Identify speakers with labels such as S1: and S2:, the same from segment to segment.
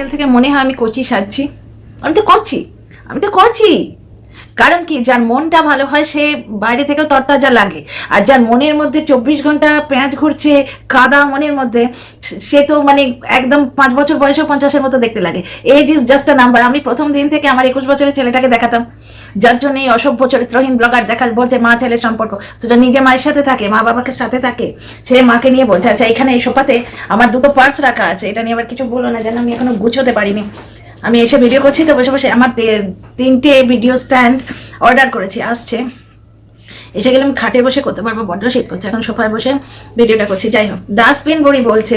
S1: Angle থেকে মনে হয় আমি কচি সাজছি। আমি তো কচি আমি তো কচি। কারণ কি, যার মনটা ভালো হয়, সে বাইরে থেকেও তরতাজা লাগে। আর যার মনের মধ্যে চব্বিশ ঘণ্টা পেঁয়াজ ঘুরছে, কাদা মনের মধ্যে, সে তো মানে একদম পাঁচ বছর বয়সে পঞ্চাশের মতো দেখতে লাগে। এজ ইজ জাস্ট নাম্বার আমি প্রথম দিন থেকে আমার একুশ বছরের ছেলেটাকে দেখাতাম। যার জন্য এই অসভ্য চরিত্রহীন ব্লগার দেখা বলছে, মা, ছেলের সম্পর্ক। তো নিজে মায়ের সাথে থাকে, মা বাবাকে সাথে থাকে, সে মাকে নিয়ে বলছে আচ্ছা এখানে এই সোফাতে আমার দুটো পার্স রাখা আছে। এটা নিয়ে আবার কিছু বলো না, যেন আমি এখনও গুছোতে পারিনি। আমি এসে ভিডিও করছি, তো বসে বসে আমার তিনটে ভিডিও স্ট্যান্ড অর্ডার করেছি, আসছে। এসে গেলে আমি খাটে বসে করতে পারব, বড্ড শীত করছে, এখন সোফায় বসে ভিডিওটা করছি। যাই হোক ডাস্টবিন বড়ি বলছে,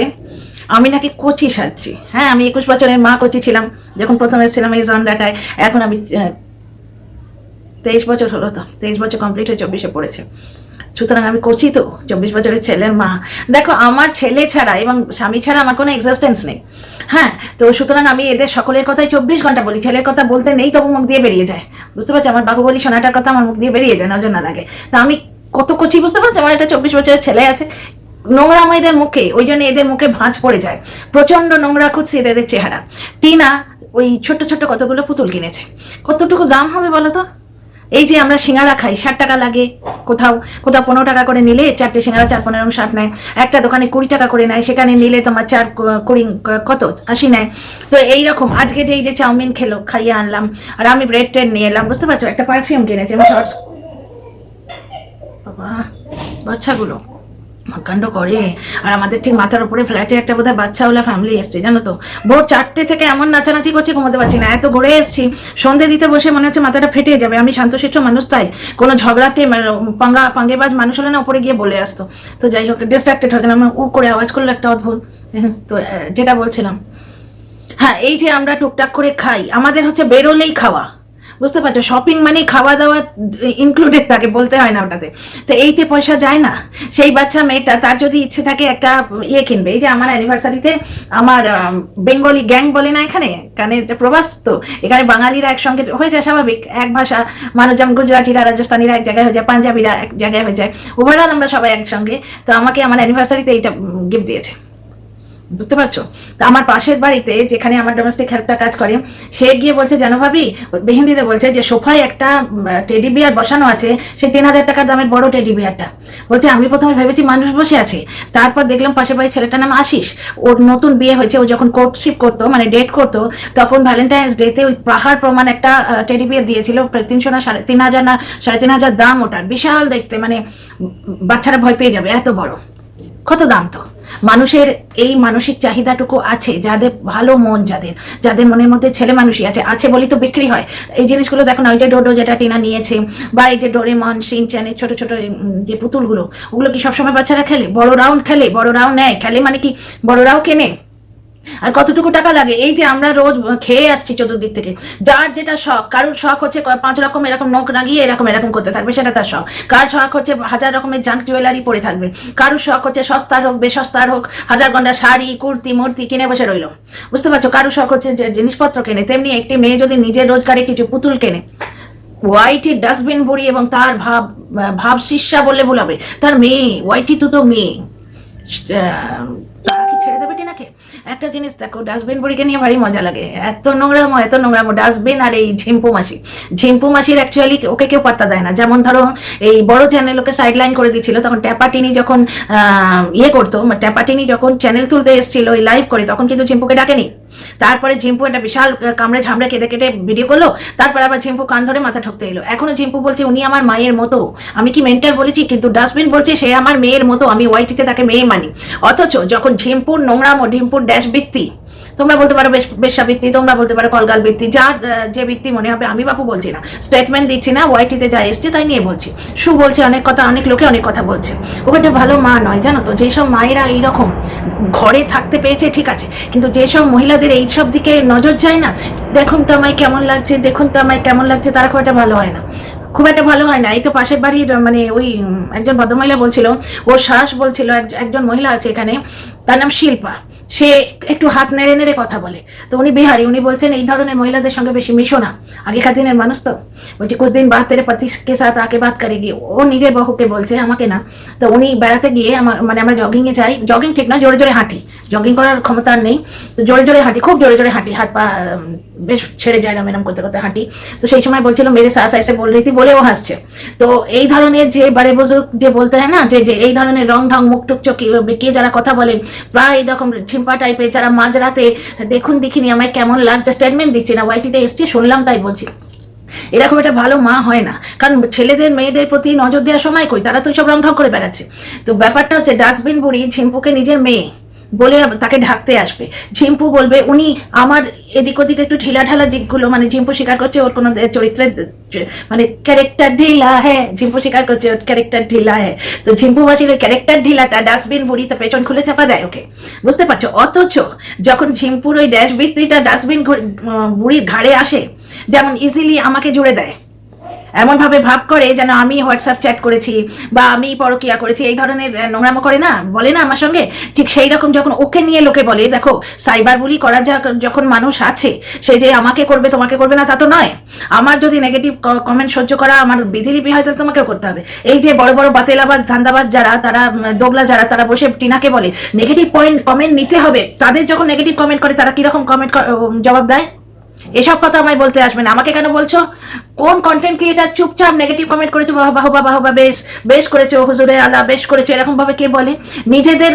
S1: আমি নাকি কচি সাজছি। হ্যাঁ আমি একুশ বছরের মা কচি ছিলাম, যখন প্রথম এসেছিলাম এই জন্ডাটায় এখন আমি তেইশ বছর হলো তো, তেইশ বছর কমপ্লিট হয়ে চব্বিশে পড়েছে। সুতরাং আমি করছি তো, চব্বিশ বছরের ছেলের মা। দেখো, আমার ছেলে ছাড়া এবং স্বামী ছাড়া আমার কোনো এক্সিস্টেন্স নেই। হ্যাঁ তো সুতরাং আমি এদের সকলের কথাই চব্বিশ ঘণ্টা বলি। ছেলের কথা বলতে নেই, তবু মুখ দিয়ে বেরিয়ে যায়। বুঝতে পারছ? আমার বাহুবলী সোনাটার কথা আমার মুখ দিয়ে বেরিয়ে যায়, নজর না লাগে। তা আমি কত কচি বুঝতে পারছি? আমার একটা চব্বিশ বছরের ছেলে আছে। নোংরা এদের মুখে, ওই জন্য এদের মুখে ভাঁজ পড়ে যায়। প্রচণ্ড নোংরা খুঁজছে এদের চেহারা। টিনা ওই ছোট্ট ছোট্ট কতগুলো পুতুল কিনেছে। কতটুকু দাম হবে বলো তো? এই যে আমরা সিঙ্গারা খাই, ষাট টাকা লাগে। কোথাও কোথাও পনেরো টাকা করে নিলে চারটে সিঙ্গারা, চার পনেরো ষাট নেয়। একটা দোকানে কুড়ি টাকা করে নেয়, সেখানে নিলে তোমার চার কুড়ি কত? আশি নেয়। তো এইরকম, আজকে যে এই যে চাউমিন খেলো, খাইয়ে আনলাম, আর আমি ব্রেড ট্রেড নিয়ে এলাম, বুঝতে পারছ? একটা পারফিউম কিনেছি আমি শর্টস বাবা, বাচ্চাগুলো। কাণ্ড করে। আর আমাদের ঠিক মাথার উপরে ফ্ল্যাটে একটা বোধহয় বাচ্চাওয়ালা ফ্যামিলি এসছে, জানো তো? ভোর চারটে থেকে এমন নাচানাচি করছে, ঘুমোতে পারছি না। এত ঘুরে এসছি, সন্ধে দিতে বসে মনে হচ্ছে মাথাটা ফেটে যাবে। আমি শান্তশিষ্ট মানুষ তাই, কোনো ঝগড়াটে পাঙ্গা, পাঙ্গেবাজ মানুষ হলে না উপরে গিয়ে বলে আসতো। তো যাই হোক ডিস্ট্রাক্টেড হয়ে গেলাম। উ করে আওয়াজ করল একটা অদ্ভুত। তো যেটা বলছিলাম। হ্যাঁ এই যে আমরা টুকটাক করে খাই, আমাদের হচ্ছে বেরোলেই খাওয়া। বুঝতে পারছ? শপিং মানে খাওয়া দাওয়া ইনক্লুডেড থাকে, বলতে হয় না ওটাতে। তো এইতে পয়সা যায় না। সেই বাচ্চা মেয়েটা, তার যদি ইচ্ছে থাকে একটা ইয়ে কিনবে। এই যে আমার অ্যানিভার্সারিতে আমার বেঙ্গলি গ্যাং বলে না এখানে? কারণ এটা প্রবাস তো? এখানে বাঙালিরা একসঙ্গে হয়ে যায় স্বাভাবিক। এক ভাষা মানুষ যেমন গুজরাটিরা, রাজস্থানীরা এক জায়গায় হয়ে যায়, পাঞ্জাবিরা এক জায়গায় হয়ে যায়। ওভারঅল আমরা সবাই একসঙ্গে। তো আমাকে আমার অ্যানিভার্সারিতে এইটা গিফট দিয়েছে। বুঝতে পারছ? তা আমার পাশের বাড়িতে যেখানে আমার ডোমেস্টিক হেল্পটা কাজ করে, সে গিয়ে বলছে, জানো ভাবি, মেহেন্দিতে বলছে যে সোফায় একটা টেডি বিয়ার বসানো আছে সেই তিন হাজার টাকার দামের বড় টেডি বিয়ারটা বলছে, আমি প্রথমে ভেবেছি মানুষ বসে আছে। তারপর দেখলাম পাশের বাড়ির ছেলেটার নাম আশিস। ওর নতুন বিয়ে হয়েছে, ও যখন কোর্টশিপ করতো মানে ডেট করতো, তখন ভ্যালেন্টাইন্স ডেতে ওই পাহাড় প্রমাণ একটা টেডি বিয়ার দিয়েছিল তিনশো না সাড়ে, তিন হাজার না, সাড়ে তিন হাজার দাম ওটার। বিশাল দেখতে মানে বাচ্চারা ভয় পেয়ে যাবে, এত বড়। কত দাম তো? মানুষের এই মানসিক চাহিদাটুকু আছে, যাদের ভালো মন যাদের যাদের মনের মধ্যে ছেলে মানুষই আছে আছে বলেই তো বিক্রি হয়। এই জিনিসগুলো দেখো না, ওই যে ডোডো যেটা টিনা নিয়েছে, বা এই যে ডোরেমন সিনচ্যানের ছোট ছোটো যে পুতুলগুলো, ওগুলো কি সবসময় বাচ্চারা খেলে? বড়রাও খেলে, বড়রাও নেয়। খেলে মানে কি? বড়রাও কেনে? আর কতটুকু টাকা লাগে? এই যে আমরা রোজ খেয়ে আসছি চতুর্দিক থেকে। যার যেটা শখ, কারোর শখ হচ্ছে পাঁচ রকম এরকম নখ লাগিয়ে এরকম এরকম করতে থাকবে, সেটা তার শখ। কার শখ হচ্ছে হাজার রকমের জাঙ্ক জুয়েলারি পরে থাকবে? কারোর শখ হচ্ছে সস্তার হোক, বেসস্তার হোক, হাজার ঘণ্টা শাড়ি, কুর্তি, মূর্তি কিনে বসে রইল। বুঝতে পারছ? কারোর শখ হচ্ছে যে জিনিসপত্র কেনে। তেমনি একটি মেয়ে যদি নিজের রোজগারে কিছু পুতুল কেনে, ওয়াইটি ডাস্টবিন বুড়ি এবং তার ভাব ভাব শিষ্যা বললে ভুল তার মেয়ে, ওয়াইটি তো তো মেয়ে একটা জিনিস দেখো ডাস্টবিন বুড়িকে নিয়ে ভারী মজা লাগে। এত নোংরামো এত নোংরামো ডাস্টবিন আর এই ঝিম্পু মাসি। ঝিম্পু মাসির অ্যাকচুয়ালি ওকে কেউ পাত্তা দেয় না। যেমন ধরো, এই বড় চ্যানেল ওকে সাইডলাইন করে দিচ্ছিল তখন ট্যাপাটিনি যখন ইয়ে করতো ট্যাপাটিনি যখন চ্যানেল তুলতে এসেছিল ওই লাইভ করে, তখন কিন্তু ঝিম্পুকে ডাকেনি। তারপরে ঝিম্পু একটা বিশাল কামড়ে ঝামড়ে কেটে কেটে ভিডিও করল, তারপর আবার ঝিম্পু কান ধরে মাথা ঠকতে এলো। এখনও ঝিম্পু বলছে, উনি আমার মায়ের মতো। আমি কি মেন্টার বলেছি? কিন্তু ডাস্টবিন বলছে, সে আমার মেয়ের মতো, আমি ওয়াইটিতে তাকে মেয়ে মানি। অথচ যখন ঝিম্পুর নোংরামো ঝিম্পুর ড্যাশ বৃত্তি তোমরা বলতে পারো বেশ বেশ্যাবৃত্তি তোমরা বলতে পারো কলগাল বৃত্তি যার যে বৃত্তি মনে হবে, আমি বাপু বলছি না। স্টেটমেন্ট দিচ্ছি না ওয়াইটিতে যা এসছে তাই নিয়ে বলছি। সু বলছে অনেক কথা, অনেক লোকে অনেক কথা বলছে। ও একটা ভালো মা নয়, জানো তো? যেসব মায়েরা এইরকম ঘরে থাকতে পেয়েছে, ঠিক আছে, কিন্তু যেসব মহিলাদের এইসব দিকে নজর যায় না, দেখুন তো আমায় কেমন লাগছে, দেখুন তো আমায় কেমন লাগছে, তারা খুব একটা ভালো হয় না। খুব একটা ভালো হয় না। এই তো পাশের বাড়ির মানে ওই একজন ভদ্রমহিলা বলছিল ওর শ্বাস বলছিল, এক- একজন মহিলা আছে এখানে, তার নাম শিল্পা। সে একটু হাত নেড়ে নেড়ে কথা বলে। তো উনি বিহারি, উনি বলছেন, এই ধরনের মহিলাদের সঙ্গে বেশি মিশো না। আগেকার দিনের মানুষ তো। বলছে কুছ দিন বাদ তেরে পতি কে সাথ আকে বাত করেগি ও নিজের বহুকে বলছে, আমাকে না। তো উনি বেড়াতে গিয়ে আমার মানে আমরা জগিংয়ে যাই। জগিং ঠিক না, জোরে জোরে হাঁটি। জগিং করার ক্ষমতা নেই। তো জোরে জোরে হাঁটি, খুব জোরে জোরে হাঁটি। হাত পা বেশ ছেড়ে যায় না এরম করতে করতে হাঁটি। তো সেই সময় বলছিল, মেরে সাস এসে বল রীতি বলেও হাসছে। তো এই ধরনের যে বারে বুজুর্গ যে বলতে হয় না, যে যে এই ধরনের রং ঢং, মুখ টুক চকি বেঁকিয়ে যারা কথা বলে, প্রায় এরকম ঝিম্পা টাইপের যারা মাঝরাতে দেখুন দেখিনি আমায় কেমন লাগছে স্টেটমেন্ট দিচ্ছে না ওয়াইটিতে এসছি, শুনলাম তাই বলছি। এরকম একটা ভালো মা হয় না, কারণ ছেলেদের, মেয়েদের প্রতি নজর দেওয়ার সময় কই? তারা তো সব রং ঢং করে বেড়াচ্ছে। তো ব্যাপারটা হচ্ছে ডাস্টবিন বুড়ি ঝিম্পুকে নিজের মেয়ে বলে তাকে ঢাকতে আসবে। ঝিম্পু বলবে, উনি আমার এদিক ওদিক একটু ঢিলা ঢালা দিকগুলো মানে ঝিম্পু স্বীকার করছে ওর কোনো চরিত্রের মানে ক্যারেক্টার ঢিলা হ্যাঁ ঝিম্পু স্বীকার করছে ওর ক্যারেক্টার ঢিলা হ্যাঁ। তো ঝিম্পু মাসির ওই ক্যারেক্টার ঢিলাটা ডাস্টবিন বুড়ি তো পেছন খুলে চাপা দেয় ওকে। বুঝতে পারছ? অথচ যখন ঝিম্পুর ওই ড্যাশ বৃত্তিটা ডাস্টবিন বুড়ির ঘাড়ে আসে, যেমন ইজিলি আমাকে জুড়ে দেয়। এমন ভাবে করে যেন আমি হোয়াটসঅ্যাপ চ্যাট করেছি বা আমি পরকিয়া করেছি। এই ধরনের নোংরামো করে না? বলে না আমার সঙ্গে? ঠিক সেই রকম যখন ওকে নিয়ে লোকে বলে, দেখো, সাইবার বুলি করার যা- যখন মানুষ আছে, সে যে আমাকে করবে, তোমাকে করবে না, তা তো নয়। আমার যদি নেগেটিভ কমেন্ট সহ্য করা, আমার বিধিলিপি হয়, তাহলে তোমাকেও করতে হবে। এই যে বড় বড় বাতেলাবাজ, ধান্দাবাজ যারা, তারা দোগলা যারা, তারা বসে টিনাকে বলে নেগেটিভ পয়েন্ট কমেন্ট নিতে হবে। তাদের যখন নেগেটিভ কমেন্ট করে, তারা কীরকম কমেন্ট জবাব দেয়? এসব কথা আমায় বলতে আসবে না। আমাকে কেন বলছো? কোন কন্টেন্ট ক্রিয়েটার চুপচাপ নেগেটিভ কমেন্ট করেছ? বাহ বাহ বাহ বাহ, বেশ বেশ করেছ, হুজুরে আলা বেশ করেছ এরকম ভাবে কে বলে? নিজেদের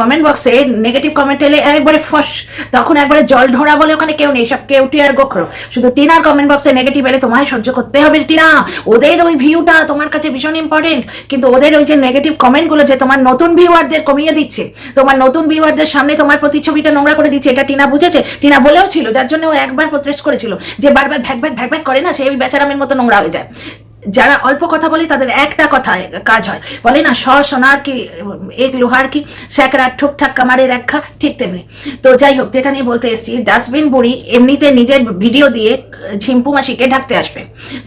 S1: কমেন্ট বক্সে নেগেটিভ কমেন্ট এলে একবারে ফস, তখন একবারে জল ঢোড়া বলে ওখানে কেউ নেই। সব কেউটি আর গোখরো। শুধু টিনার কমেন্ট বক্সে নেগেটিভ এলে তোমায় সহ্য করতে হবে টিনা। ওদের ওই ভিউটা তোমার কাছে ভীষণ ইম্পর্টেন্ট কিন্তু ওদের ওই যে নেগেটিভ কমেন্টগুলো যে তোমার নতুন ভিউয়ারদের কমিয়ে দিচ্ছে, তোমার নতুন ভিউয়ারদের সামনে তোমার প্রতিচ্ছবিটা নোংরা করে দিচ্ছে, এটা টিনা বুঝেছে? টিনা বলেও ছিল, যার জন্য ও একবার প্রত্রেস করেছিল। যে বারবার ভ্যাক ভ্যাক ভ্যাক ভ্যাক করে না, সেই বেচারামের মতো নোংরা হয়ে যায়। যারা অল্প কথা বলে তাদের একটা কথায় কাজ হয়। বলে না স সোনার কি, এক লোহার কি স্যাকরা ঠুকঠাক কামারের একটা ঠিক তেমনি। তো যাই হোক, যেটা নিয়ে বলতে এসেছি, ডাস্টবিন বুড়ি এমনিতে নিজের ভিডিও দিয়ে ঝিম্পু মাসিকে ঢাকতে আসবে।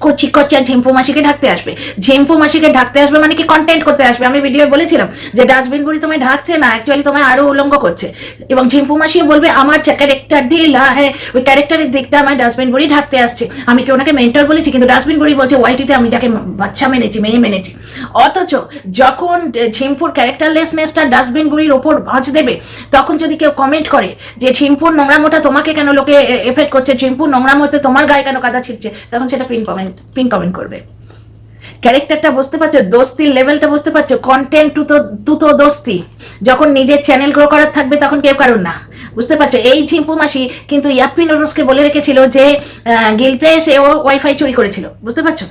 S1: কচি কচি আর ঝিম্পু মাসিকে ঢাকতে আসবে। ঝিম্পু মাসিকে ঢাকতে আসবে মানে কি কন্টেন্ট করতে আসবে? আমি ভিডিও বলেছিলাম যে ডাস্টবিন বুড়ি তোমায় ঢাকছে না অ্যাকচুয়ালি তোমায় আরও উলঙ্গ করছে। এবং ঝিম্পু মাসিও বলবে, আমার ক্যারেক্টার ঢিলা হ্যাঁ ওই ক্যারেক্টারের দিকটা আমার ডাস্টবিন বুড়ি ঢাকতে আসছে। আমি কি ওনাকে মেন্টর বলেছি? কিন্তু ডাস্টবিন বুড়ি বলছে, ওয়াইটিতে আমি যাকে বাচ্চা মেনেছি, মেয়ে মেনেছি। অথচ যখন ঝিম্পুর ক্যারেক্টারলেসনেসটা ডাস্টবিন বুড়ির ওপর ভাঁজ দেবে, তখন যদি কেউ কমেন্ট করে যে, ঝিম্পুর নোংরামোটা তোমাকে কেন লোকে এফেক্ট করছে? ঝিম্পুর নোংরামোতে তোমার গায়ে কেন কাদা ছিটছে? তখন সেটা পিন কমেন্ট পিন কমেন্ট করবে। ক্যারেক্টারটা বুঝতে পারছ? দোস্তির লেভেলটা বুঝতে পারছ? কন্টেন্ট টু তো তু তো দোস্তি। যখন নিজের চ্যানেল গ্রো করার থাকবে, তখন কেউ কারণ না। বুঝতে পারছ? এই ঝিম্পু মাসি কিন্তু ইয়াপ্পি বলে রেখেছিল যে গিলতে এসে ও ওয়াইফাই চুরি করেছিল। বুঝতে পারছ?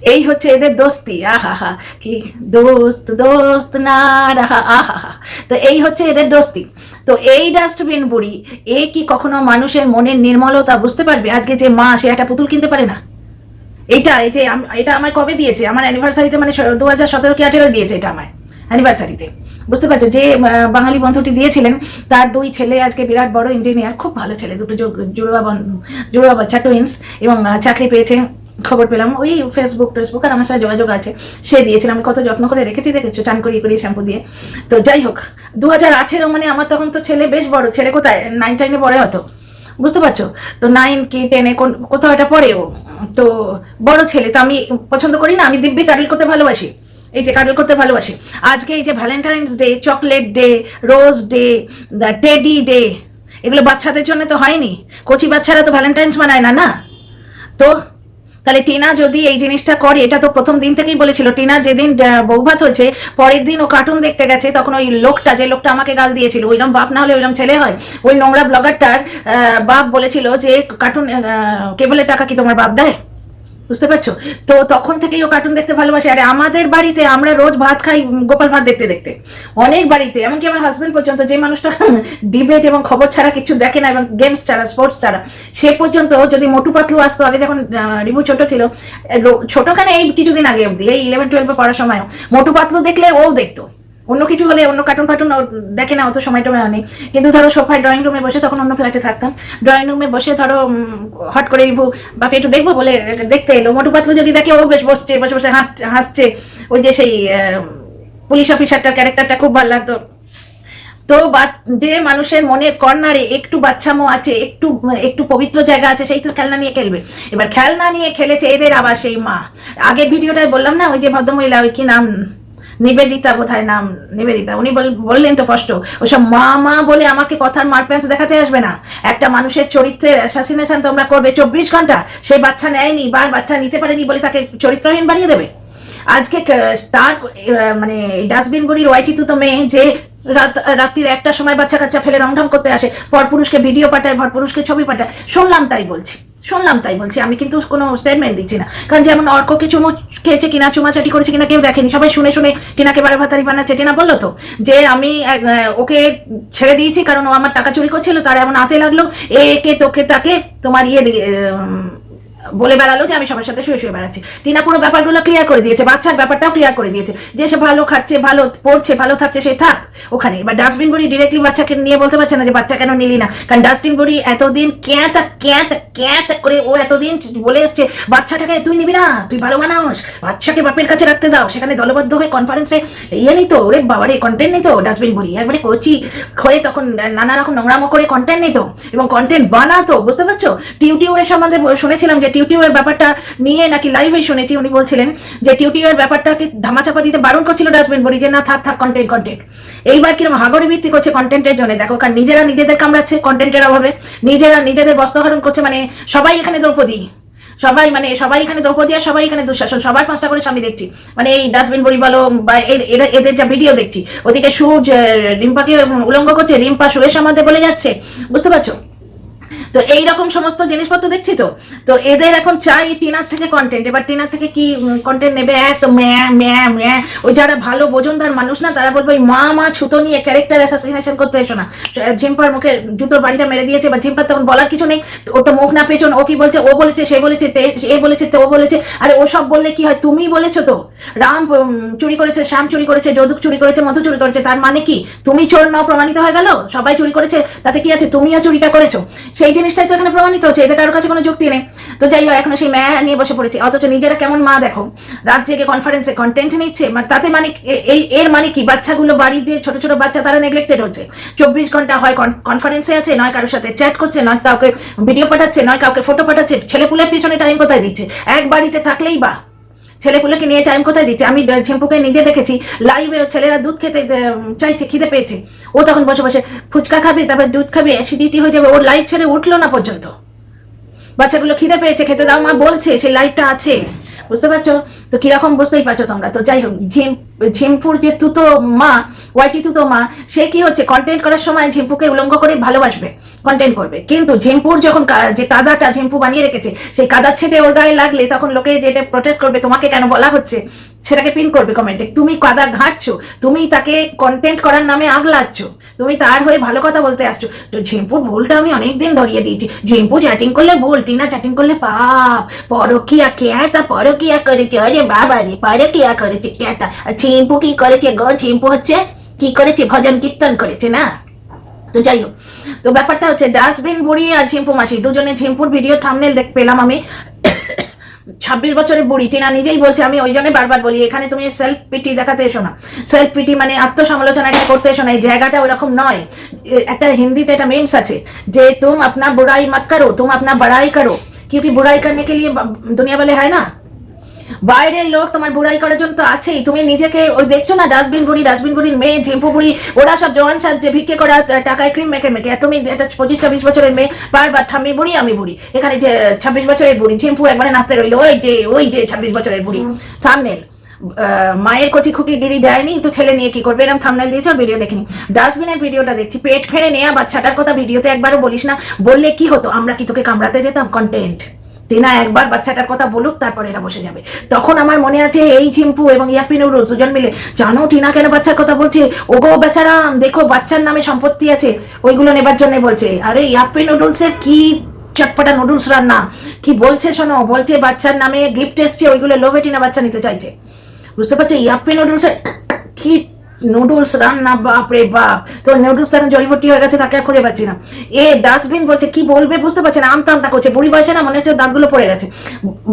S1: এই হচ্ছে এদের দোস্তি আহা হা কি দোস্ত দোস্ত, না, রাহা আহা হা তো এই হচ্ছে এদের দোস্তি। তো এই ডাস্টবিন বুড়ি, এ কি কখনো মানুষের মনের নির্মলতা বুঝতে পারবে? আজকে যে মা, সে একটা পুতুল কিনতে পারে না। এটা, এই যে এটা আমায় কবে দিয়েছে? আমার অ্যানিভার্সারিতে মানে দু হাজার সতেরো কি আঠেরো দিয়েছে এটা আমায় অ্যানিভার্সারিতে বুঝতে পারছ? যে বাঙালি বন্ধুটি দিয়েছিলেন, তার দুই ছেলে আজকে বিরাট বড় ইঞ্জিনিয়ার খুব ভালো ছেলে, দুটো জুড়োয়া বন- বাচ্চা টুইন্স এবং চাকরি পেয়েছে। খবর পেলাম। ওই ফেসবুক টেসবুক আর আমার সাথে যোগাযোগ আছে। সে দিয়েছিলাম আমি কত যত্ন করে রেখেছি, দেখেছ? চান করিয়ে করিয়ে শ্যাম্পু দিয়ে। তো যাই হোক দু হাজার আঠেরো মানে আমার তখন তো ছেলে বেশ বড়। ছেলে কোথায়? নাইন টাইনে পড়ে হতো বুঝতে পারছ? তো নাইন কি টেনে কোন, কোথাও এটা পড়েও। তো বড় ছেলে, তো আমি পছন্দ করি না, আমি দিব্যি কাটল করতে ভালোবাসি। এই যে কাটল করতে ভালোবাসি। আজকে এই যে Valentine's day chocolate day rose day teddy day এগুলো বাচ্চাদের জন্য তো হয়নি। কচি বাচ্চারা তো ভ্যালেন্টাইন্স মানায় না না? তো তাহলে টিনা যদি এই জিনিসটা করে, এটা তো প্রথম দিন থেকেই বলেছিল। টিনা যেদিন বৌভাত হয়েছে, পরের দিন ও কার্টুন দেখতে গেছে, তখন ওই লোকটা, যে লোকটা আমাকে গাল দিয়েছিল ওইরকম বাপ না হলে ওইরকম ছেলে হয়? ওই নোংরা ব্লগারটার বাপ বলেছিল যে কার্টুন কেবলের টাকা কি তোমার বাপ দেয়? বুঝতে পারছ? তো তখন থেকেই ও কার্টুন দেখতে ভালোবাসে। আরে আমাদের বাড়িতে আমরা রোজ ভাত খাই গোপাল ভাত দেখতে দেখতে। অনেক বাড়িতে, এমনকি আমার হাজব্যান্ড পর্যন্ত যে মানুষটা ডিবেট এবং খবর ছাড়া কিছু দেখে না এবং গেমস ছাড়া স্পোর্টস ছাড়া, সে পর্যন্ত যদি মোটু পাতলু আসতো, আগে যখন রিভু ছোট ছিল ছোটখানে এই কিছুদিন আগে অব্দি এই ইলেভেন টুয়েলভে পড়ার সময় মোটু পাতলু দেখলে ও দেখতো। অন্য কিছু হলে, অন্য কার্টুন ফার্টুন দেখে না, অত সময় টময় নেই। কিন্তু ধরো সোফায় ড্রয়িং রুমে বসে তখন অন্য ফ্ল্যাটে থাকতাম। ড্রয়িং রুমে বসে ধরো হট করে রিভু, বাপি একটু দেখব বলে দেখতে এলো। মোটু পাতলু যদি দেখে, ও বেশ বসছে, বসে বসে হাস- হাসছে। ওই যে সেই পুলিশ অফিসারটার ক্যারেক্টারটা খুব ভালো লাগতো। তো বা- যে মানুষের মনের কর্নারে একটু বাচ্চামো আছে, একটু একটু পবিত্র জায়গা আছে, সেই তো খেলনা নিয়ে খেলবে। এবার খেলনা নিয়ে খেলেছে এদের আবার সেই মা। আগের ভিডিওটায় বললাম না, ওই যে ভদ্রমহিলা, ওই কি নাম? নিবেদিতা বোধহয় নাম, নিবেদিতা। উনি বললেন তো কষ্ট ওসব মা মা বলে আমাকে কথার মারপ্যাঁচ দেখাতে আসবে না। একটা মানুষের চরিত্রের অ্যাসাসিনেশন তোমরা করবে চব্বিশ ঘণ্টা। সে বাচ্চা নেয়নি বা বাচ্চা নিতে পারেনি বলে তাকে চরিত্রহীন বানিয়ে দেবে। আজকে তার মানে ডাস্টবিন গুলির ওয়াইটি তো মেয়ে যে রাত, রাত্রির একটা সময় বাচ্চা কাচ্চা ফেলে রংঢং করতে আসে, পরপুরুষকে ভিডিও পাঠায়, পরপুরুষকে ছবি পাঠায়, শুনলাম তাই বলছি। শুনলাম তাই বলছি, আমি কিন্তু কোনো স্টেটমেন্ট দিচ্ছি না। কারণ যেমন অর্ককে চুমু খেয়েছে কিনা, চুমাচাটি করেছে কিনা, কেউ দেখেনি। সবাই শুনে শুনে টিনাকে বারে ভাতারি বানাচ্ছে টিনা বলল তো? যে আমি ওকে ছেড়ে দিয়েছি কারণ ও আমার টাকা চুরি করছিল, তার এমন হাতে লাগল, একে তোকে, তাকে তোমার ইয়ে দিয়ে বলে বেড়ালো যে আমি সবার সাথে শুয়ে শুয়ে বেড়াচ্ছি। টিনা পুরো ব্যাপারগুলো ক্লিয়ার করে দিয়েছে, বাচ্চার ব্যাপারটাও ক্লিয়ার করে দিয়েছে। যে সে ভালো খাচ্ছে, ভালো পড়ছে, ভালো থাকছে, সে থাক ওখানে। এবার ডাস্টবিন বড়ি ডিরেক্টলি বাচ্চাকে নিয়ে বলতে পারছে না যে বাচ্চা কেন নিলি না। কারণ ডাস্টবিন বড়ি এতদিন ক্যাঁত ক্যাঁত ক্যাঁত করে ও এতদিন বলে এসছে, বাচ্চাটাকে তুই নিবি না, তুই ভালো বানাস বাচ্চাকে বাপের কাছে রাখতে দাও। সেখানে দলবদ্ধ হয়ে কনফারেন্সে ইয়ে নিত, ওরে বাবারে কন্টেন্ট নিত ডাস্টবিন বড়ি একবারে কচি হয়ে তখন নানা রকম নোংরামো করে কন্টেন্ট নিত এবং কন্টেন্ট বানাতো, বুঝতে পারছ? টিউটিউ এর সম্বন্ধে শুনেছিলাম যে টিউটিউ এর ব্যাপারটা নিয়ে নাকি লাইভে শুনেছি উনি বলছিলেন যে টিউটিউ এর ব্যাপারটাকে ধামাচাপা দিতে বারণ করছিল ডাস্টবিন বড়ি যে না থাক থাক কন্টেন্ট কন্টেন্ট এইবার কীরকম হাগড়ি ভিত্তি করছে কন্টেন্টের জন্য দেখো কারণ নিজেরা নিজেদের কামড়াচ্ছে কন্টেন্টের অভাবে নিজেরা নিজেদের বস্ত্রহরণ করছে মানে সবাই এখানে দ্রৌপদী। সবাই মানে সবাই এখানে দ্রৌপদী আর সবাই এখানে দুঃশাসন সবার পাঁচটা করে স্বামী দেখছি। মানে এই ডাস্টবিন বড়ি বলো বা এদের যা ভিডিও দেখছি ওদিকে আহ, রিম্পাকে উলঙ্গ করছে রিম্পা সুরেশ আমাদের বলে যাচ্ছে। বুঝতে পারছ? তো এই রকম সমস্ত জিনিসপত্র দেখছি তো? তো এদের এখন চাই টিনার থেকে কন্টেন্ট এবার টিনার থেকে কি কন্টেন্ট নেবে? এত ম্যা ম্যা ওই যারা ভালো বোজনদার মানুষ না, তারা বলবে মা মা ছুতো নিয়ে ক্যারেক্টার অ্যাসাসিনেশন করতে এসো না। ঝিম্পার মুখে জুতোর বাড়িটা মেরে দিয়েছে বা ঝিম্পার তখন বলার কিছু নেই। ও তো মুখ না পেছন, ও কি বলছে? ও বলেছে, সে বলেছে, তে, এ বলেছে, তো ও বলেছে। আরে ও সব বললে কি হয়? তুমি বলেছ তো? রাম চুরি করেছে, শ্যাম চুরি করেছে যৌতুক চুরি করেছে, মধু চুরি করেছে, তার মানে কি? তুমি চোর নাও, প্রমাণিত হয়ে গেল? সবাই চুরি করেছে, তাতে কি আছে? তুমিও চুরিটা করেছ। সেই জিনিসটাই তো এখানে প্রমাণিত হচ্ছে এদের কারোর কাছে কোনো যুক্তি নেই। তো যাই হোক, এখনও সেই ম্যা নিয়ে বসে পড়েছে। অথচ নিজেরা কেমন মা দেখো? রাত জেগে কনফারেন্সে কন্টেন্ট নিচ্ছে তাতে মানে এই, এর মানে কি? বাচ্চাগুলো বাড়ির যে ছোট ছোট বাচ্চা, তারা নেগলেক্টেড হচ্ছে। চব্বিশ ঘণ্টা হয় কনফারেন্সে আছে, নয় কারোর সাথে চ্যাট করছে, নয় কাউকে ভিডিও পাঠাচ্ছে, নয় কাউকে ফটো পাঠাচ্ছে, ছেলেপুলের পিছনে টাইম কোথায় দিচ্ছে? এক বাড়িতে থাকলেই বা। ছেলেপুলেকে নিয়ে টাইম কোথায় দিচ্ছে? আমি শ্যাম্পুকে নিজে দেখেছি। লাইভে ছেলেরা দুধ খেতে চাইছে, খিদে পেয়েছে। ও তখন বসে বসে ফুচকা খাবে, তারপর দুধ খাবে অ্যাসিডিটি হয়ে যাবে, ওর লাইভ ছেড়ে উঠল না পর্যন্ত। বাচ্চাগুলো খিদে পেয়েছে, খেতে দাও, মা বলছে সেই লাইভটা আছে। বুঝতে পারছ? তো কীরকম বুঝতেই পারছ তোমরা। তো যাই হোক, ঝিম ঝিমপুর যে তুতো মা, ওয়াইটি তুতো মা, সে কি হচ্ছে? কন্টেন্ট করার সময় ঝিম্পুকে উলঙ্গ করে ভালোবাসবে কন্টেন্ট করবে। কিন্তু ঝিমপুর যখন যে কাদাটা ঝিম্পু বানিয়ে রেখেছে, সেই কাদার ছেটে ওর গায়ে লাগলে তখন লোকে যেটা প্রটেস্ট করবে, তোমাকে কেন বলা হচ্ছে? সেটাকে পিন করবে কমেন্টে তুমি কাদা ঘাঁটছো, তুমি তাকে কন্টেন্ট করার নামে আগলাচ্ছ তুমি তার হয়ে ভালো কথা বলতে আসছো। তো ঝিম্পুর ভুলটা আমি অনেকদিন ধরিয়ে দিয়েছি। ঝিম্পু চ্যাটিং করলে ভুল, টিনা চ্যাটিং করলে পাপ। পরকিয়া কেতা পরকিয়া করেছে আরে বাবা রে, পরকিয়া করেছে কেতা আর ঝিম্পু কি করেছে গ? ঝিম্পু হচ্ছে কি করেছে? ভজন কীর্তন করেছে, না? তো যাই হোক, তো ব্যাপারটা হচ্ছে ডাস্টবিন বুড়ি আর ঝিম্পু মাসি দুজনে ঝিম্পুর ভিডিও থামনেল দেখ পেলাম আমি। ছাব্বিশ বছরের বুড়ি, টিনা নিজেই বলছে, আমি ওই জন্য বারবার বলি, এখানে তুমি সেলফ পিটি দেখাতে এসো না। সেলফ পিটি মানে আত্মসমালোচনা করতে এসো না, এই জায়গাটা ওরকম নয়। একটা হিন্দিতে একটা মিমস আছে যে, তুম আপনা বুড়াই মত করো, তুম আপনা বড়াই করো। কিউকি বুড়াই করনে কে লিয়ে দুনিয়া বলে, হয় না? বাইরের লোক তোমার বুড়াই করার জন্য তো আছেই। তুমি নিজেকে ওই দেখছ না ডাস্টবিন বুড়ি ডাস্টবিন বুড়ির মেয়ে ঝিম্পু বুড়ি ওরা সব জোয়ান সাজছে ভিক্ষে করা টাকায় ক্রিম মেখে মেখে। তুমি এটা পঁচিশ ছাব্বিশ বছরের মেয়ে বারবার ঠাম্মি বুড়ি আমি বুড়ি। এখানে যে ছাব্বিশ বছরের বুড়ি ঝিম্পু একবারে নাচতে রইল ওই যে ওই যে ছাব্বিশ বছরের বুড়ি। থামনেল মায়ের কচি খুকি গিরি যায়নি তো ছেলে নিয়ে কি করবে? এরকম থামনেল দিয়েছে ভিডিও দেখিনি। ডাস্টবিনের ভিডিওটা দেখছি পেট ফেড়ে নেয়া বাচ্চাটার কথা ভিডিওতে একবারও বলিস না। বললে কি হতো? আমরা কি তোকে কামড়াতে যেতাম? কন্টেন্ট তিনা একবার বাচ্চাটার কথা বলুক, তারপর এরা বসে যাবে। তখন আমার মনে আছে এই ঝিম্পু এবং ইয়াপি নুরুল সুজন মিলে। জানো টিনা কেন বাচ্চার কথা বলছে? ওগো বেচারা দেখো বাচ্চার নামে সম্পত্তি আছে। ওইগুলো নেবার জন্য বলছে। আরে ইয়াপি নুডলসের কি চটপটা নুডলস রান্না? কি বলছে শোনো? বলছে বাচ্চার নামে গিফট এসছে, ওইগুলো লোভে টিনা বাচ্চা নিতে চাইছে। বুঝতে পারছ? ইয়াপি নুডলসের কি নুডলস রান্না বাপ রে বাপ। তোর নুডলস এখন জড়িবটি হয়ে গেছে, তাকে আর খুঁজে পাচ্ছি না। এ ডাস্টবিন বলছে, কি বলবে? বুঝতে পারছে না, আমতা আমতা করছে। বুড়ি বয়সে না মনে হচ্ছে দাঁতগুলো পড়ে গেছে।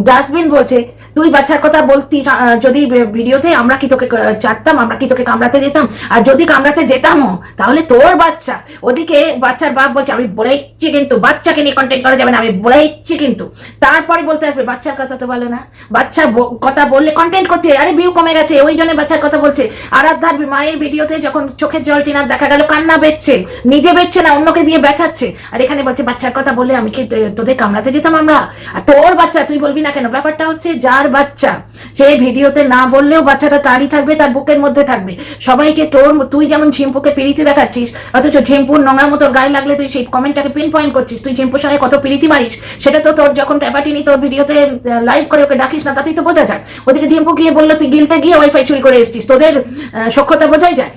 S1: ডাস্টবিন বলছে, তুই বাচ্চার কথা বলতিস যদি ভিডিওতে আমরা কি তোকে চাটতাম, আমরা কি তোকে কামড়াতে যেতাম? আর যদি কামড়াতে যেতামও, তাহলে তোর বাচ্চা। ওদিকে বাচ্চার বাপ বলছে, আমি বলেইছি কিন্তু, বাচ্চাকে নিয়ে কন্টেন্ট করা যাবে না, আমি বলেইছি কিন্তু। তারপরে বলতে আসবে, বাচ্চার কথা তো বলে না। বাচ্চা কথা বললে কন্টেন্ট করছে, আরে ভিউ কমে গেছে। ওই জন্য বাচ্চার কথা বলছে। আর আরাধ্যার মায়ের ভিডিওতে যখন চোখের জল টিনার দেখা গেল, কান্না বেচছে, নিজে বেচছে না, অন্যকে দিয়ে বেচাচ্ছে। আর এখানে বলছে, বাচ্চার কথা বললে আমি কি তোদের কামড়াতে যেতাম আমরা? আর তোর বাচ্চা, তুই বলবি না কেন? ব্যাপারটা হচ্ছে, যার বাচ্চা, সে ভিডিওতে না বললেও বাচ্চাটা তারই থাকবে, তার বুকের মধ্যে থাকবে। সবাইকে তোর তুই যেমন ঝিম্পুকে পিড়িতে দেখাচ্ছিস, অথচ ঝিম্পুর নোংরা মতো গায়ে লাগলে তুই সেই কমেন্টটাকে পিন পয়েন্ট করছিস, তুই ঝিম্পুর সঙ্গে কত পিড়িতি মারিস, সেটা তো তোর যখন ট্যাপাটিনি তোর ভিডিওতে লাইভ করে ওকে ডাকিস না, তাতেই তো বোঝা যায়। ওদিকে ঝিম্পু গিয়ে বলল, তুই গিলতে গিয়ে ওয়াইফাই চুরি করে এসছিস, তোদের সক্ষতা বোঝাই যায়?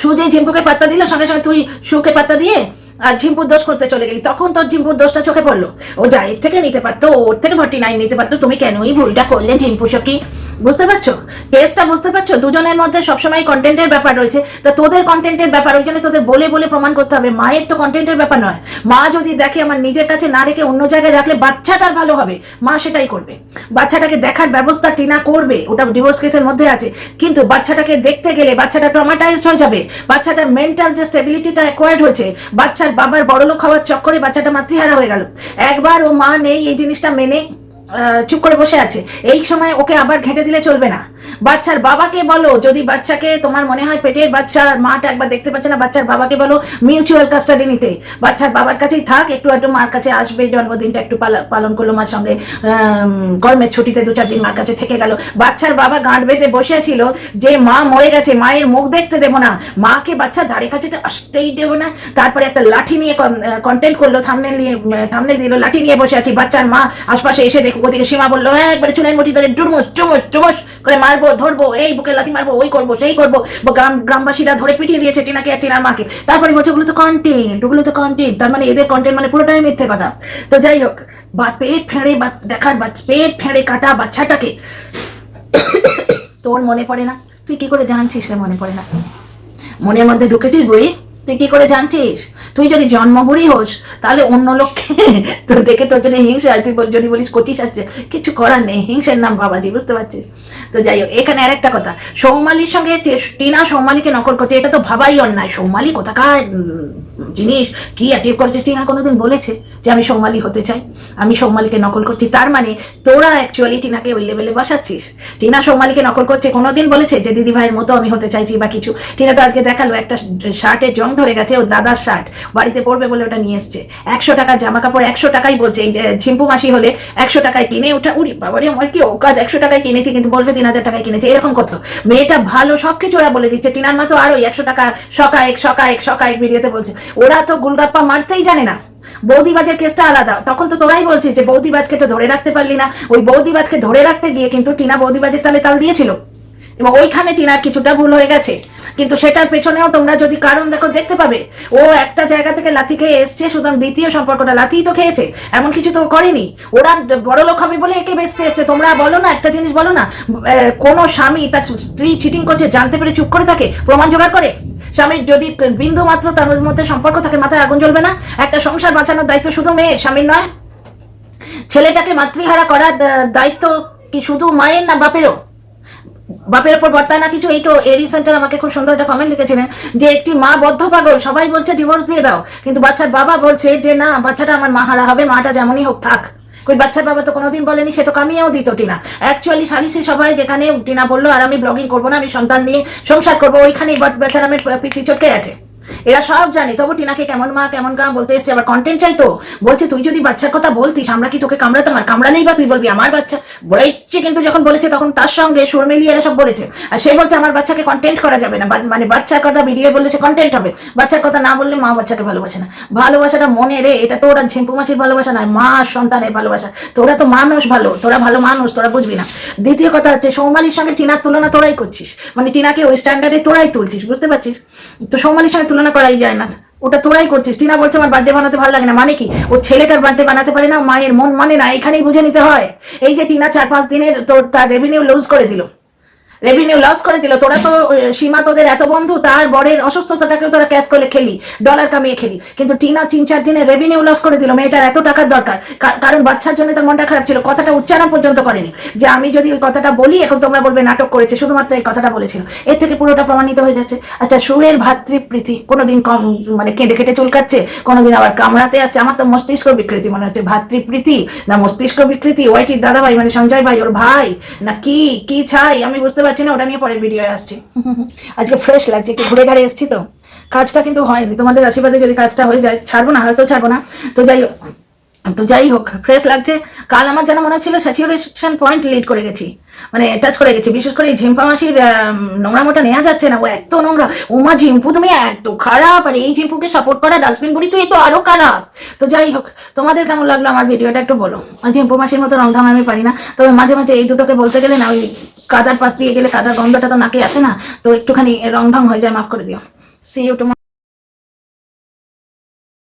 S1: সু যে ঝিম্পুকে পাত্তা দিল, সঙ্গে সঙ্গে তুই সুকে পাত্তা দিয়ে আর ঝিম্পুর দোষ করতে চলে গেলি। তখন তোর ঝিম্পুর দোষটা চোখে পড়ল। ও যা, এর থেকে নিতে পারতো, ওর থেকে ফর্টি নাইন নিতে পারতো। তুমি কেনই ভুলটা করলে ঝিম্পু সখী? বুঝতে পারছ? কেসটা বুঝতে পারছ? দুজনের মধ্যে সবসময় কন্টেন্টের ব্যাপার রয়েছে। তা তোদের কন্টেন্টের ব্যাপার ওই জন্য তোদের বলে বলে প্রমাণ করতে হবে। মায়ের তো কন্টেন্টের ব্যাপার নয়। মা যদি দেখে আমার নিজের কাছে না রেখে অন্য জায়গায় রাখলে বাচ্চাটার ভালো হবে। মা সেটাই করবে। বাচ্চাটাকে দেখার ব্যবস্থা টিনা করবে। ওটা ডিভোর্স কেসের মধ্যে আছে। কিন্তু বাচ্চাটাকে দেখতে গেলে বাচ্চাটা ট্রমাটাইজড হয়ে যাবে। বাচ্চাটার মেন্টাল যে স্টেবিলিটিটা অ্যাকোয়ার্ড হয়েছে, বাচ্চার বাবার বড়লোক হওয়ার চক্করে বাচ্চাটা মাতৃহারা হয়ে গেল। একবার ও মা নেই এই জিনিসটা মেনে চুপ করে বসে আছে। এই সময় ওকে আবার ঘেঁটে দিলে চলবে না। বাচ্চার বাবাকে বলো, যদি বাচ্চাকে তোমার মনে হয় পেটের বাচ্চা, মাটা একবার দেখতে পাচ্ছে না, বাচ্চার বাবাকে বলো মিউচুয়াল কাস্টাডি নিতে। বাচ্চার বাবার কাছেই থাক, একটু একটু মার কাছে আসবে, জন্মদিনটা একটু পালন করল মার সঙ্গে। গরমের ছুটিতে দু চার দিন মার কাছে থেকে গেল। বাচ্চার বাবা গাঁট বেঁধে বসে ছিল যে মা মরে গেছে, মায়ের মুখ দেখতে দেবো না। মাকে বাচ্চা ধারে কাছে আসতেই দেবো না। তারপরে একটা লাঠি নিয়ে কন্টেন্ট করল থামনেল নিয়ে থামনেল দিল, লাঠি নিয়ে বসে আছি। বাচ্চার মা আশপাশে এসে দেখো ওদিকে সীমা বলল "হ্যাঁ, একবারে চুলের মুঠি ধরে ডুমুস চুমুস চুমুস করে মারবো ধরবো এই বুকে লাথি মারবো ওই করব সেই করব। গ্রাম গ্রামবাসীরা ধরে পিটিয়ে দিয়েছে টিনাকে আর টিনার মাকে। তারপরে বলছে ওগুলো তো কন্টেন্ট ওগুলো তো কন্টেন্ট তার মানে এদের কন্টেন্ট মানে পুরোটাই মিথ্যে কথা। তো যাই হোক বা পেট ফেঁড়ে বা দেখার পেট ফেঁড়ে কাটা বাচ্চাটাকে তোর মনে পড়ে না? তুই কি করে জানছিস রে মনে পড়ে না? মনের মধ্যে ঢুকেছিস বুড়ি? তুই কি করে জানছিস? তুই যদি জন্মবুড়ি হোস, তাহলে অন্য লোককে তোর দেখে তোর জন্য হিংসা হয়, তুই যদি বলিস কচিস আসছে কিছু করার নেই, হিংসের নাম বাবাজি, বুঝতে পারছিস? তো যাই হোক, এখানে আর একটা কথা, সৌমালির সঙ্গে টিনা সৌমালিকে নকল করছে, এটা তো ভাবাই অন্যায়। সৌমালি কোথাকার জিনিস, কি অ্যাচিভ করেছিস? টিনা কোনোদিন বলেছে যে আমি সৌমালি হতে চাই, আমি সৌমালিকে নকল করছি। তার মানে তোরা অ্যাকচুয়ালি টিনাকে ওই লেভেলে বসাচ্ছিস। টিনা সৌমালিকে নকল করছে, কোনোদিন বলেছে যে দিদি ভাইয়ের মতো আমি হতে চাইছি বা কিছু। টিনা তো আজকে দেখাল একটা শার্টের জং ধরে গেছে ও দাদার শার্ট বাড়িতে পরবে বলে ওটা নিয়ে এসছে। একশো টাকা জামা কাপড় একশো টাকাই বলছে। ঝিম্পু মাসি হলে একশো টাকায় কিনে ওটা উড়ি বাবারে, আমার কি ও কাজ একশো টাকায় কিনেছি, কিন্তু বলবে তিন হাজার টাকায় কিনেছে। এরকম করতো। মেয়েটা ভালো সব কিছু ওরা বলে দিচ্ছে। টিনার মা তো আরোই একশো টাকা সকায়েক সকায়েক সকায়েক ভিডিওতে বলছে। ওরা তো গুলগাপ্পা মারতেই জানে না। বৌদিবাজের কেসটা আলাদা। তখন তো তোরাই বলছিস যে বৌদিবাজকে তো ধরে রাখতে পারলি না। ওই বৌদিবাজকে ধরে রাখতে গিয়ে কিন্তু টিনা বৌদিবাজের তালে তাল দিয়েছিল। এবং ওইখানে টিনার কিছুটা ভুল হয়ে গেছে। কিন্তু সেটার পেছনেও তোমরা যদি কারণ দেখো, দেখতে পাবে, ও একটা জায়গা থেকে লাথি খেয়ে এসছে, সুতরাং দ্বিতীয় সম্পর্কটা লাথিই তো খেয়েছে, এমন কিছু তো করেনি। ওরা বড় লোক হবে বলে একে বেচতে এসছে। তোমরা বলো না, একটা জিনিস বলো না কোনো স্বামী তার স্ত্রী চিটিং করছে, জানতে পেরে চুপ করে থাকে, প্রমাণ জোগাড় করে? স্বামীর যদি বিন্দু মাত্র তার মধ্যে সম্পর্ক থাকে, মাথায় আগুন জ্বলবে না? একটা সংসার বাঁচানোর দায়িত্ব শুধু মেয়ের, স্বামীর নয়? ছেলেটাকে মাতৃহারা করার দায়িত্ব কি শুধু মায়ের না বাপেরও? বাপের উপর বর্তায় না কিছু, এই তো এরি সেন্টার আমাকে খুব সুন্দর একটা কমেন্ট লিখেছিলেন যে একটি মা বদ্ধ পাগল, সবাই বলছে ডিভোর্স দিয়ে দাও, কিন্তু বাচ্চার বাবা বলছে যে না, বাচ্চাটা আমার মাহারা হবে, মাটা যেমনই হোক থাক। ওই বাচ্চার বাবা তো কোনোদিন বলেনি, সে তো কামিয়েও দিত টিনা। অ্যাকচুয়ালি সালিসি সবাই যেখানে টিনা বলল, আর আমি ব্লগিং করব না, আমি সন্তান নিয়ে সংসার করব, ওইখানেই বেচারামের পিঠি চটকে আছে। এরা সব জানে। তবু টিনাকে কেমন মা, কেমন গা বলতে এসছে। আবার কন্টেন্ট চাইতো বলছে, তুই যদি বাচ্চার কথা বলতিস, আমরা কি তোকে কামড়াতাম? আর কামড়ালেই বা তুই বলবি, আমার বাচ্চা? বলেছে কিন্তু যখন বলেছে, তখন তার সঙ্গে সুর মিলিয়ে এরা সব বলেছে। আর সে বলছে, আমার বাচ্চাকে কন্টেন্ট করা যাবে না। মানে বাচ্চার কথা ভিডিও বললে সে কন্টেন্ট হবে। বাচ্চার কথা না বললে মা বাচ্চাকে ভালোবাসে না। ভালোবাসাটা মনে রে, এটা তো ওরা ঝিম্পু মাসির ভালোবাসা নয়, মা সন্তানের ভালোবাসা। তোরা তো মানুষ ভালো, তোরা ভালো মানুষ, তোরা বুঝবি না। দ্বিতীয় কথা হচ্ছে, সৌমালির সঙ্গে টিনার তুলনা তোরাই করছিস। মানে টিনাকে ওই স্ট্যান্ডার্ডে তোরাই তুলছিস, বুঝতে পারছিস? তো সৌমালির সঙ্গে তুলনা করাই যায় না। ওটা তোরাই করছিস। টিনা বলছে, আমার বার্থডে বানাতে ভালো লাগে না। মানে কি? ও ছেলেটার বার্থডে বানাতে পারে না, মায়ের মন মানে না, এখানেই বুঝে নিতে হয়। এই যে টিনা চার পাঁচ দিনের তোর তার রেভিনিউ লুজ করে দিল। রেভিনিউ লস করে দিল। তোরা তো সীমা তোদের এত বন্ধু, তার বরের অসুস্থতাটাকেও তোরা ক্যাশ করে খেলি ডলার কামিয়ে খেলি। কিন্তু টিনা তিন চার দিনে রেভিনিউ লস করে দিল, মেয়েটার এত টাকার দরকার। কারণ বাচ্চার জন্য তার মনটা খারাপ ছিল, কথাটা উচ্চারণ পর্যন্ত করেনি। যে আমি যদি ওই কথাটা বলি, এখন তোমরা বলবে নাটক করেছে, শুধুমাত্র এই কথাটা বলেছিল। এর থেকে পুরোটা প্রমাণিত হয়ে যাচ্ছে। আচ্ছা সুরের ভাতৃপ্রীতি কোনোদিন কম মানে কেঁদে কেটে চুলকাচ্ছে, কোনোদিন আবার কামড়াতে আসছে। আমার তো মস্তিষ্ক বিকৃতি, মনে হচ্ছে ভাতৃপ্রীতি না মস্তিষ্ক বিকৃতি? ওয়াইটির দাদা ভাই মানে সঞ্জয় ভাই, ওর ভাই, না কি কি ছাই? আমি বুঝতে পারছি না, ওটা নিয়ে পরের ভিডিও আসছি। আজকে ফ্রেশ লাগছে, একটু ঘুরে ঘাড়ে এসছি তো। কাজটা কিন্তু হয়নি, তোমাদের আশীর্বাদে যদি কাজটা হয়ে যায়, ছাড়বো না, হয়তো ছাড়বো না। তো যাই হোক, তো যাই হোক ফ্রেশ লাগছে। কাল আমার যেন মনে হচ্ছিল স্যাচুরেশন পয়েন্ট লিড করে গেছি মানে টাচ করে গেছি। বিশেষ করে এই ঝিম্পা মাসির নোংরা মোটা নেওয়া যাচ্ছে না, ও এত নোংরা। ওমা ঝিম্পু তুমি এত খারাপ, আর এই ঝিম্পুকে সাপোর্ট করা ডাস্টবিন বুড়ি, তুই তো আরও খারাপ। তো যাই হোক, তোমাদের কেমন লাগল আমার ভিডিওটা একটু বলো। ঝিম্পু মাসির মতো রং ঢং আমি পারি না, তবে মাঝে মাঝে এই দুটোকে বলতে গেলে না, ওই কাদার পাশ দিয়ে গেলে কাদার গন্ধটা তো নাকে আসে না, তো একটুখানি রং ঢং হয়ে যায়, মাফ করে দিও। C you